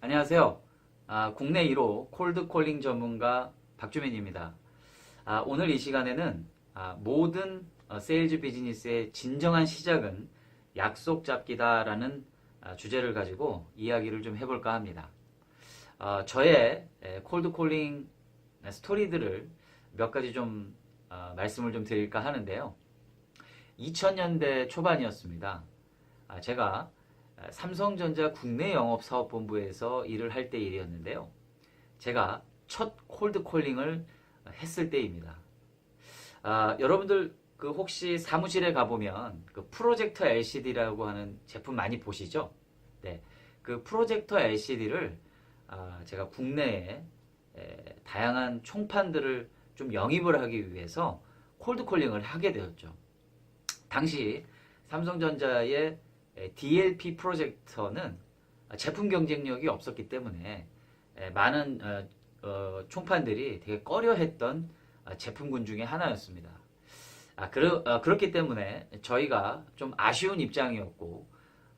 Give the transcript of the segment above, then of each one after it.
안녕하세요. 아, 국내 1호 콜드콜링 전문가 박주민입니다. 아, 오늘 이 시간에는 아, 모든 어, 세일즈 비즈니스의 진정한 시작은 약속 잡기다라는 아, 주제를 가지고 이야기를 좀 해볼까 합니다. 아, 저의 에, 콜드콜링 스토리들을 몇 가지 좀 아, 말씀을 좀 드릴까 하는데요. 2000년대 초반이었습니다. 아, 제가 삼성전자 국내 영업사업본부에서 일을 할 때 일이었는데요. 제가 첫 콜드콜링을 했을 때입니다. 아, 여러분들 그 혹시 사무실에 가보면 그 프로젝터 LCD라고 하는 제품 많이 보시죠? 네, 그 프로젝터 LCD를 아, 제가 국내에 에, 다양한 총판들을 좀 영입을 하기 위해서 콜드콜링을 하게 되었죠. 당시 삼성전자의 DLP 프로젝터는 제품 경쟁력이 없었기 때문에 많은 어, 어, 총판들이 되게 꺼려했던 어, 제품군 중에 하나였습니다. 아, 그러, 어, 그렇기 때문에 저희가 좀 아쉬운 입장이었고,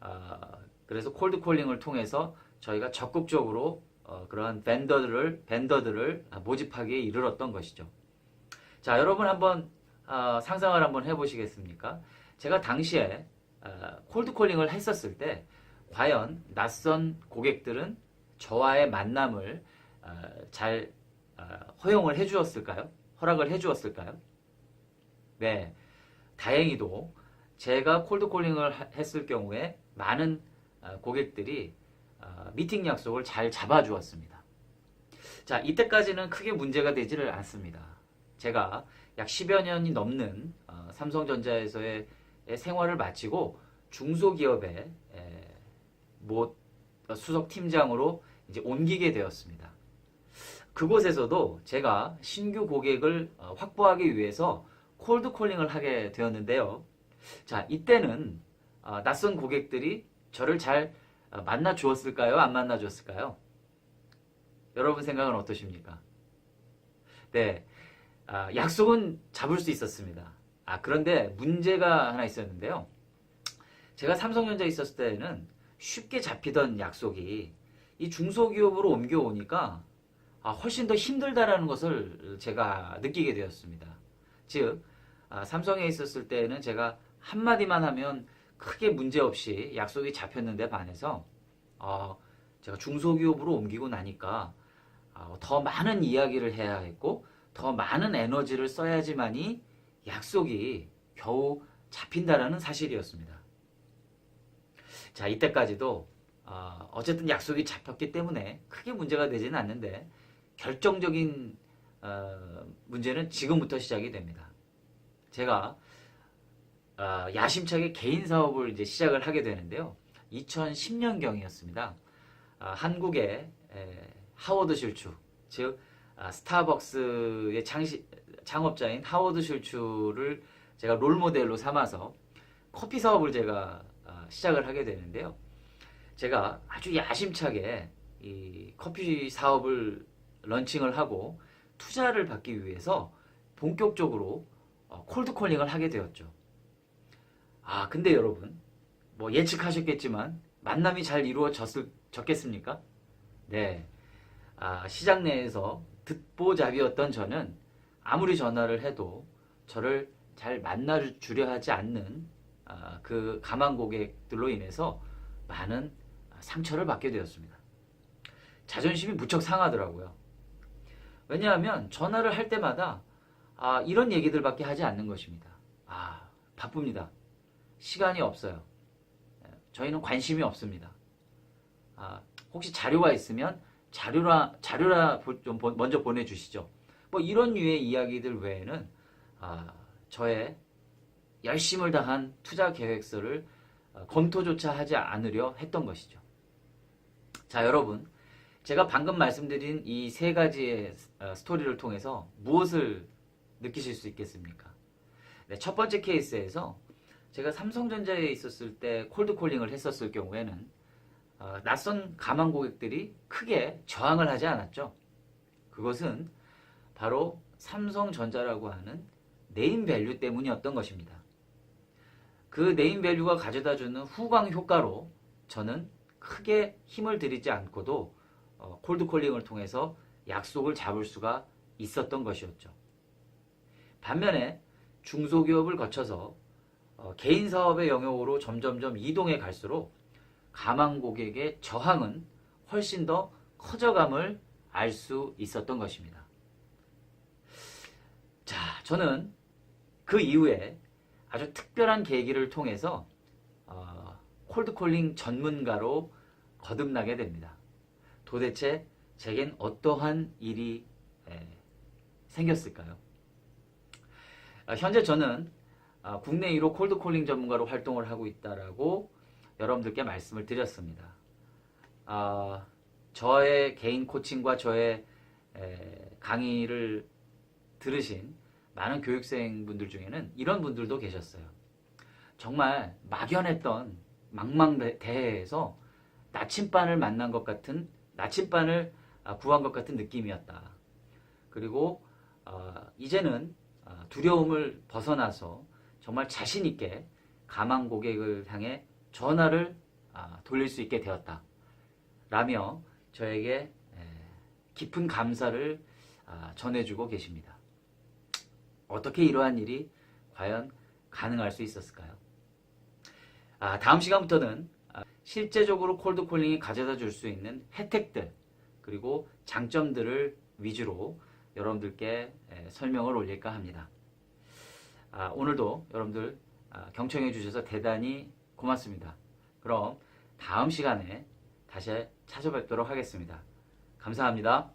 어, 그래서 콜드콜링을 통해서 저희가 적극적으로 어, 그러한 벤더들을, 벤더들을 모집하기에 이르렀던 것이죠. 자, 여러분 한번 어, 상상을 한번 해보시겠습니까? 제가 당시에 어, 콜드콜링을 했었을 때 과연 낯선 고객들은 저와의 만남을 어, 잘 어, 허용을 해주었을까요? 허락을 해주었을까요? 네, 다행히도 제가 콜드콜링을 하- 했을 경우에 많은 어, 고객들이 어, 미팅 약속을 잘 잡아주었습니다. 자, 이때까지는 크게 문제가 되지를 않습니다. 제가 약 10여 년이 넘는 어, 삼성전자에서의 생활을 마치고 중소기업의 에, 모 수석 팀장으로 이제 옮기게 되었습니다. 그곳에서도 제가 신규 고객을 어, 확보하기 위해서 콜드 콜링을 하게 되었는데요. 자, 이때는 어, 낯선 고객들이 저를 잘 어, 만나 주었을까요? 안 만나 주었을까요? 여러분 생각은 어떠십니까? 네, 아, 약속은 잡을 수 있었습니다. 아, 그런데 문제가 하나 있었는데요. 제가 삼성전자에 있었을 때는 쉽게 잡히던 약속이 이 중소기업으로 옮겨오니까 아, 훨씬 더 힘들다라는 것을 제가 느끼게 되었습니다. 즉, 아, 삼성에 있었을 때는 제가 한마디만 하면 크게 문제 없이 약속이 잡혔는데 반해서 어, 제가 중소기업으로 옮기고 나니까 어, 더 많은 이야기를 해야 했고 더 많은 에너지를 써야지만이 약속이 겨우 잡힌다라는 사실이었습니다. 자, 이때까지도 어, 어쨌든 약속이 잡혔기 때문에 크게 문제가 되지는 않는데 결정적인 어, 문제는 지금부터 시작이 됩니다. 제가 어, 야심차게 개인 사업을 이제 시작을 하게 되는데요. 2010년경이었습니다. 한국의 에, 하워드 실추, 즉 아, 스타벅스의 창시, 창업자인 하워드 실추를 제가 롤 모델로 삼아서 커피 사업을 제가 아, 시작을 하게 되는데요. 제가 아주 야심차게 이 커피 사업을 런칭을 하고 투자를 받기 위해서 본격적으로 어, 콜드콜링을 하게 되었죠. 아, 근데 여러분, 뭐 예측하셨겠지만 만남이 잘 이루어졌겠습니까? 네. 아, 시장 내에서 듣보잡이었던 저는 아무리 전화를 해도 저를 잘 만나주려 하지 않는 아, 그 가만 고객들로 인해서 많은 상처를 받게 되었습니다. 자존심이 무척 상하더라고요. 왜냐하면 전화를 할 때마다 아, 이런 얘기들밖에 하지 않는 것입니다. 아, 바쁩니다. 시간이 없어요. 예, 저희는 관심이 없습니다. 아, 혹시 자료가 있으면 자료라 자료라 보- 좀 보- 먼저 보내주시죠. 뭐 이런 류의 이야기들 외에는 아, 저의 열심을 다한 투자 계획서를 어, 검토조차 하지 않으려 했던 것이죠. 자, 여러분, 제가 방금 말씀드린 이 세 가지의 어, 스토리를 통해서 무엇을 느끼실 수 있겠습니까? 네, 첫 번째 케이스에서 제가 삼성전자에 있었을 때 콜드콜링을 했었을 경우에는 어, 낯선 가만 고객들이 크게 저항을 하지 않았죠. 그것은 바로 삼성전자라고 하는 네임 밸류 때문이었던 것입니다. 그 네임 밸류가 가져다 주는 후광 효과로 저는 크게 힘을 들이지 않고도 어, 콜드콜링을 통해서 약속을 잡을 수가 있었던 것이었죠. 반면에 중소기업을 거쳐서 어, 개인 사업의 영역으로 점점점 이동해 갈수록 가망 고객의 저항은 훨씬 더 커져감을 알 수 있었던 것입니다. 자, 저는 그 이후에 아주 특별한 계기를 통해서 어, 콜드콜링 전문가로 거듭나게 됩니다. 도대체 제겐 어떠한 일이 에, 생겼을까요? 아, 현재 저는 아, 국내 1호 콜드콜링 전문가로 활동을 하고 있다라고 여러분들께 말씀을 드렸습니다. 아, 저의 개인 코칭과 저의 에, 강의를 들으신 많은 교육생분들 중에는 이런 분들도 계셨어요. 정말 막연했던 망망대해에서 나침반을 만난 것 같은 나침반을 아, 구한 것 같은 느낌이었다. 그리고 아, 이제는 아, 두려움을 벗어나서 정말 자신 있게 가망 고객을 향해 전화를 아, 돌릴 수 있게 되었다. 라며 저에게 에, 깊은 감사를 아, 전해주고 계십니다. 어떻게 이러한 일이 과연 가능할 수 있었을까요? 아, 다음 시간부터는 아, 실제적으로 콜드콜링이 가져다 줄 수 있는 혜택들 그리고 장점들을 위주로 여러분들께 에, 설명을 올릴까 합니다. 아, 오늘도 여러분들 아, 경청해 주셔서 대단히 고맙습니다. 그럼 다음 시간에 다시 찾아뵙도록 하겠습니다. 감사합니다.